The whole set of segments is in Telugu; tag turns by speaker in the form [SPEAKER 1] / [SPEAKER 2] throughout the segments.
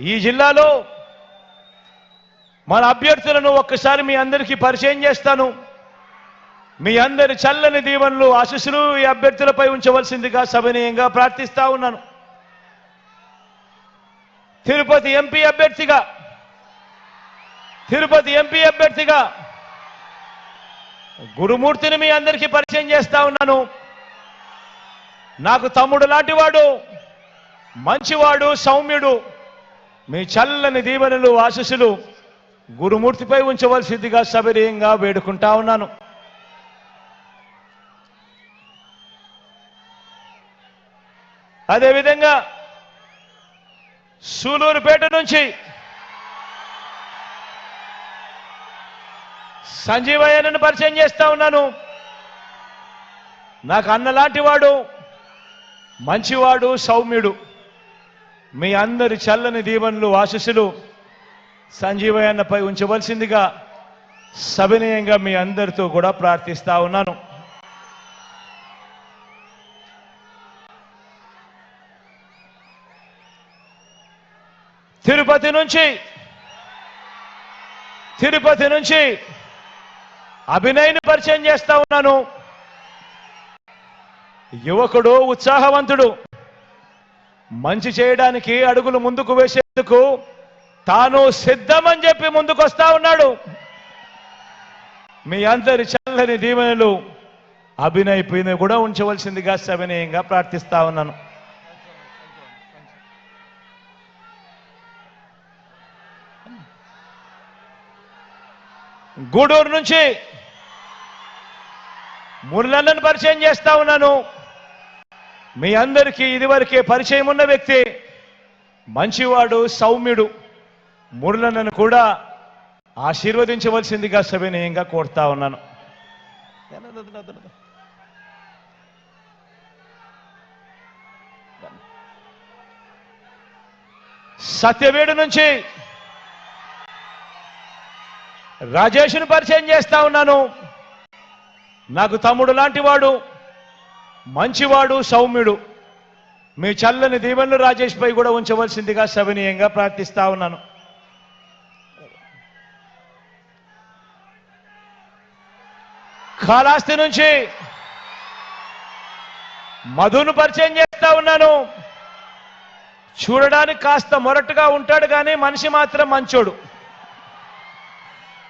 [SPEAKER 1] ఈ జిల్లాలో మన అభ్యర్థులను ఒక్కసారి మీ అందరికీ పరిచయం చేస్తాను. మీ అందరి చల్లని దీవెనలు ఆశీస్సులు ఈ అభ్యర్థులపై ఉంచవలసిందిగా సభనీయంగా ప్రార్థిస్తా ఉన్నాను. తిరుపతి ఎంపీ అభ్యర్థిగా తిరుపతి ఎంపీ అభ్యర్థిగా గురుమూర్తిని మీ అందరికీ పరిచయం చేస్తా ఉన్నాను. నాకు తమ్ముడు లాంటివాడు మంచివాడు సౌమ్యుడు మీ చల్లని దీవెనలు ఆశస్సులు గురుమూర్తిపై ఉంచవలసిందిగా సవినీయంగా వేడుకుంటా ఉన్నాను. అదేవిధంగా సూలూరుపేట నుంచి సంజీవయ్యను పరిచయం చేస్తా ఉన్నాను. నాకు అన్నలాంటి వాడు మంచివాడు సౌమ్యుడు. మీ అందరి చల్లని దీవెనలు ఆశస్సులు సంజీవయన్నపై ఉంచవలసిందిగా సవినయంగా మీ అందరితో కూడా ప్రార్థిస్తా ఉన్నాను. తిరుపతి నుంచి తిరుపతి నుంచి అభినయని పరిచయం చేస్తా ఉన్నాను. యువకుడు ఉత్సాహవంతుడు. మంచి చేయడానికి అడుగులు ముందుకు వేసేందుకు తాను సిద్ధమని చెప్పి ముందుకు వస్తా ఉన్నాడు. మీ అందరి చల్లని దీవెనలు అభినయ్ పైన కూడా ఉంచవలసిందిగా సవినయంగా ప్రార్థిస్తా ఉన్నాను. గూడూరు నుంచి మురళన్నను పరిచయం చేస్తా ఉన్నాను. మీ అందరికీ ఇదివరకే పరిచయం ఉన్న వ్యక్తి మంచివాడు సౌమ్యుడు మురళనను కూడా ఆశీర్వదించవలసిందిగా సవినయంగా కోరుతా ఉన్నాను. సత్యవేడు నుంచి రాజేష్ను పరిచయం చేస్తా ఉన్నాను. నాకు తమ్ముడు లాంటి వాడు. మంచివాడు సౌమ్యుడు. మీ చల్లని దీవెనలు రాజేష్ పై కూడా ఉంచవలసిందిగా సవినీయంగా ప్రార్థిస్తా ఉన్నాను. కాళాస్తి నుంచి మధును పరిచయం చేస్తా ఉన్నాను. చూడడానికి కాస్త మొరటుగా ఉంటాడు కానీ మనిషి మాత్రం మంచోడు.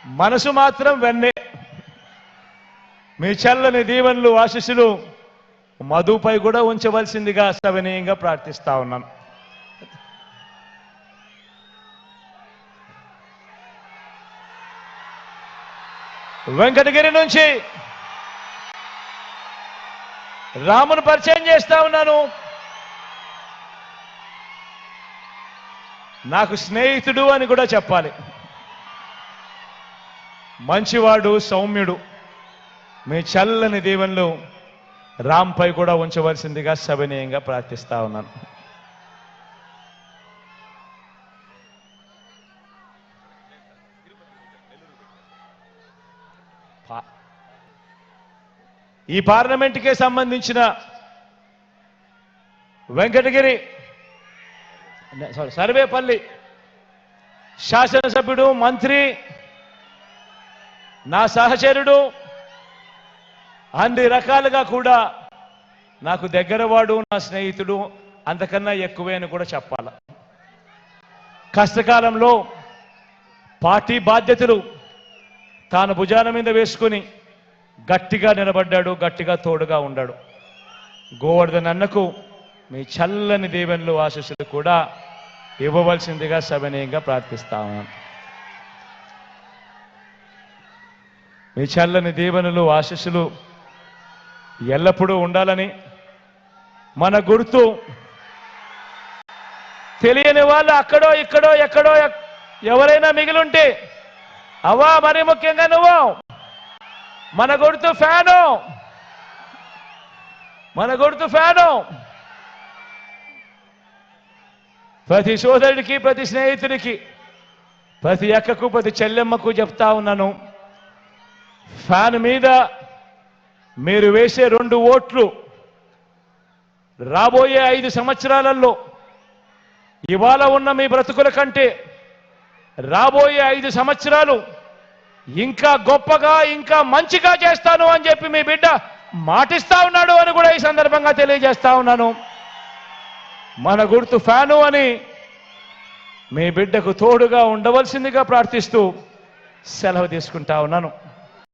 [SPEAKER 1] మనసు మాత్రం వెన్నే. మీ చల్లని దీవెనలు ఆశీస్సులు మధుపై కూడా ఉంచవలసిందిగా సవినీయంగా ప్రార్థిస్తా ఉన్నాను. వెంకటగిరి నుంచి రామును పరిచయం చేస్తా ఉన్నాను. నాకు స్నేహితుడు అని కూడా చెప్పాలి. మంచివాడు సౌమ్యుడు. మీ చల్లని దీవెనలు రాంపై కూడా ఉంచవలసిందిగా సవినయంగా ప్రార్థిస్తా ఉన్నాను. ఈ పార్లమెంటుకే సంబంధించిన వెంకటగిరి సారీ సర్వేపల్లి శాసనసభ్యుడు మంత్రి నా సహచరుడు అన్ని రకాలుగా కూడా నాకు దగ్గరవాడు నా స్నేహితుడు అంతకన్నా ఎక్కువే అని కూడా చెప్పాల. కష్టకాలంలో పార్టీ బాధ్యతలు తాను భుజాన మీద వేసుకుని గట్టిగా నిలబడ్డాడు గట్టిగా తోడుగా ఉండాడు. గోవర్ధన్ అన్నకు మీ చల్లని దీవెనలు ఆశీస్సులు కూడా ఇవ్వవలసిందిగా సవినయంగా ప్రార్థిస్తాము. మీ చల్లని దీవెనలు ఆశీస్సులు ఎల్లప్పుడూ ఉండాలని మన గుర్తు. తెలియని వాళ్ళు అక్కడో ఇక్కడో ఎక్కడో ఎవరైనా మిగిలుంటే అవ్వా మరి ముఖ్యంగా నువ్వు? మన గుర్తు ఫ్యాను. మన గుర్తు ఫ్యాను. ప్రతి సోదరుడికి ప్రతి స్నేహితుడికి ప్రతి అక్కకు ప్రతి చెల్లెమ్మకు చెప్తా ఉన్నాను. ఫ్యాన్ మీద మీరు వేసే రెండు ఓట్లు రాబోయే ఐదు సంవత్సరాలలో ఇవాళ ఉన్న మీ బ్రతుకుల కంటే రాబోయే ఐదు సంవత్సరాలు ఇంకా గొప్పగా ఇంకా మంచిగా చేస్తాను అని చెప్పి మీ బిడ్డ మాటిస్తా ఉన్నాడు అని కూడా ఈ సందర్భంగా తెలియజేస్తా ఉన్నాను. మన గుర్తు ఫ్యాను అని మీ బిడ్డకు తోడుగా ఉండవలసిందిగా ప్రార్థిస్తూ సెలవు తీసుకుంటా ఉన్నాను.